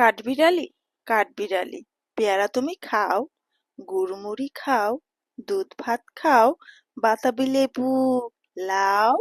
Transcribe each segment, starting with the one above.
কাঠবিড়ালি কাঠবিড়ালি। পেয়ারা তুমি খাও, গুড়মুড়ি খাও, দুধ ভাত খাও, বাতাবি লেবু, লাও,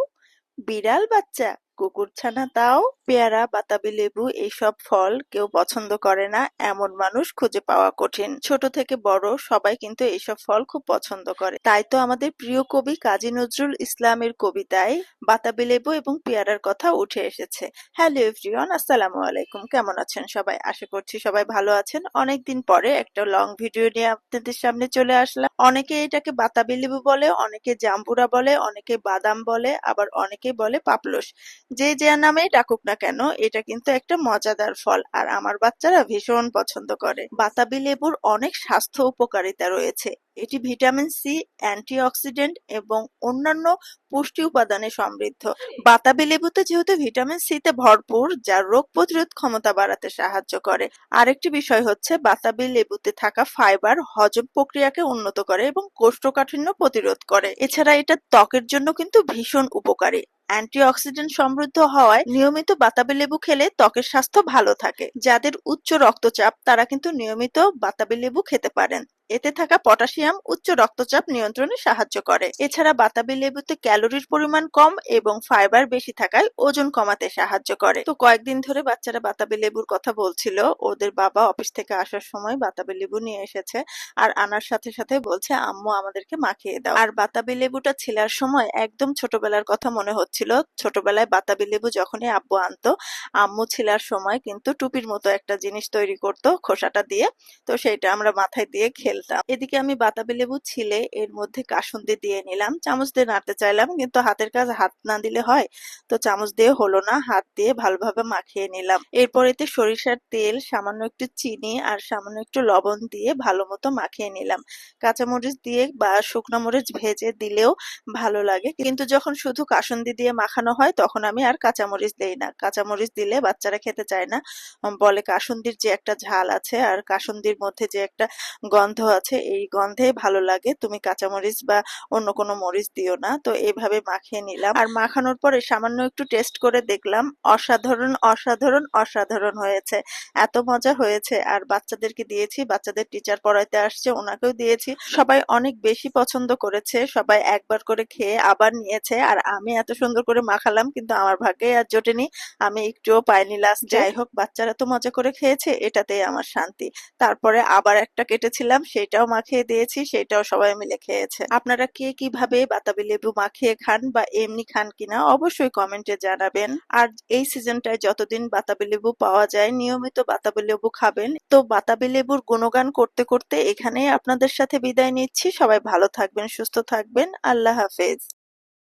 বিড়াল বাচ্চা। কুকুরছানা দাও, পেয়ারা, বাতাবি লেবু, এইসব ফল কেউ পছন্দ করে না, এমন মানুষ খুঁজে পাওয়া কঠিন। ছোট থেকে বড় সবাই কিন্তু এইসব ফল খুব পছন্দ করে। তাই তো আমাদের প্রিয় কবি কাজী নজরুল ইসলামের কবিতায় বাতাবি লেবু এবং পেয়ারার কথা উঠে এসেছে। হ্যালো এভরিওয়ান, আসসালামু আলাইকুম। কেমন আছেন সবাই? আশা করছি সবাই ভালো আছেন। অনেকদিন পরে একটা লং ভিডিও নিয়ে আপনাদের সামনে চলে আসলাম। অনেকে এটাকে বাতাবি লেবু বলে, অনেকে জাম্বুরা বলে, অনেকে বাদাম বলে, আবার অনেকে বলে পাপলস। যে যে নামে ডাকুক না কেন, এটা কিন্তু একটা মজাদার ফল। আর আমার বাচ্চারা ভীষণ পছন্দ করে। বাতাবি লেবুর অনেক স্বাস্থ্য উপকারিতা রয়েছে। এটি ভিটামিন সি অ্যান্টিঅক্সিডেন্ট এবং অন্যান্য পুষ্টি উপাদানে সমৃদ্ধ। বাতাবি লেবুতে যেহেতু ভিটামিন সি তে ভরপুর যা রোগ প্রতিরোধ ক্ষমতা বাড়াতে সাহায্য করে। আরেকটি বিষয় হচ্ছে বাতাবি লেবুতে থাকা ফাইবার হজম প্রক্রিয়াকে উন্নত করে এবং কোষ্ঠকাঠিন্য প্রতিরোধ করে। এছাড়া এটা ত্বকের জন্য কিন্তু ভীষণ উপকারী। অ্যান্টিঅক্সিডেন্ট সমৃদ্ধ হওয়ায় নিয়মিত বাতাবি লেবু খেলে ত্বকের স্বাস্থ্য ভালো থাকে। যাদের উচ্চ রক্তচাপ তারা কিন্তু নিয়মিত বাতাবি লেবু খেতে পারেন। এতে থাকা পটাশিয়াম উচ্চ রক্তচাপ নিয়ন্ত্রণে সাহায্য করে। এছাড়া বাতাবি লেবুতে ক্যালোরির পরিমাণ কম এবং ফাইবার বেশি থাকায় ওজন কমাতে সাহায্য করে। তো কয়েকদিন ধরে বাচ্চারা বাতাবি লেবুর কথা বলছিল। ওদের বাবা অফিস থেকে আসার সময় বাতাবি লেবু নিয়ে এসেছে আর আনার সাথে সাথে বলছে, আম্মু, আমাদেরকে মাখিয়ে দাও। আর বাতাবি লেবুটা ছিলার সময় একদম ছোটবেলার কথা মনে হচ্ছিল। ছোটবেলায় বাতাবি লেবু যখনই আব্বু আনতো, আম্মু ছিলার সময় কিন্তু টুপির মতো একটা জিনিস তৈরি করতো খোসাটা দিয়ে। তো সেইটা আমরা মাথায় দিয়ে খেলতাম এদিকে আমি বাতাবি লেবু ছিলে, এর মধ্যে কাসুন্দি দিয়ে নিলাম। চামচ দিয়ে নাড়তে চাইলাম, কিন্তু হাতের কাজ হাত না দিলে হয়, তো চামচ দিয়ে হলো না, হাত দিয়ে ভালোভাবে মাখিয়ে নিলাম। এরপর এতে সরিষার তেল, সামান্য একটু চিনি আর সামান্য একটু লবণ দিয়ে ভালো মতো মাখিয়ে নিলাম। কাঁচামরিচ দিয়ে বা শুকনো মরিচ ভেজে দিলেও ভালো লাগে, কিন্তু যখন শুধু কাসুন্দি দিয়ে মাখানো হয়, তখন আমি আর কাঁচামরিচ দেই না। কাঁচামরিচ দিলে বাচ্চারা খেতে চায় না। বলে কাসুন্দির যে একটা ঝাল আছে, আর কাসুন্দির মধ্যে যে একটা গন্ধ আছে এই গন্ধে ভালো লাগে। তুমি কাঁচামরিচ বা অন্য কোনো মরিচ দিও না। তো এইভাবে মাখিয়ে নিলাম। আর মাখানোর পরে সামান্য একটু টেস্ট করে দেখলাম অসাধারণ অসাধারণ অসাধারণ হয়েছে। এত মজা হয়েছে। আর বাচ্চাদেরকে দিয়েছি বাচ্চাদের টিচার পড়াইতে আসছে ওনাকেও দিয়েছি। সবাই অনেক বেশি পছন্দ করেছে সবাই একবার করে খেয়ে আবার নিয়েছে। আর আমি এত সুন্দর করে মাখালাম কিন্তু আমার ভাগ্যে আর জোটেনি। আমি একটুও পাইনি লাস্ট যাই হোক বাচ্চারা তো মজা করে খেয়েছে এটাতেই আমার শান্তি। তারপরে আবার একটা কেটেছিলাম সেটাও মাখিয়ে দিয়েছি, সেটাও সবাই মিলে খেয়েছে। আপনারা কে কীভাবে বাতাবি লেবু মাখিয়ে খান বা এমনি খান কিনা অবশ্যই কমেন্টে জানাবেন। আর এই সিজনটায় যতদিন বাতাবি লেবু পাওয়া যায়, নিয়মিত বাতাবি লেবু খাবেন। তো বাতাবি লেবুর গুণগান করতে করতে এখানেই আপনাদের সাথে বিদায় নিচ্ছি। সবাই ভালো থাকবেন, সুস্থ থাকবেন। আল্লাহ হাফেজ।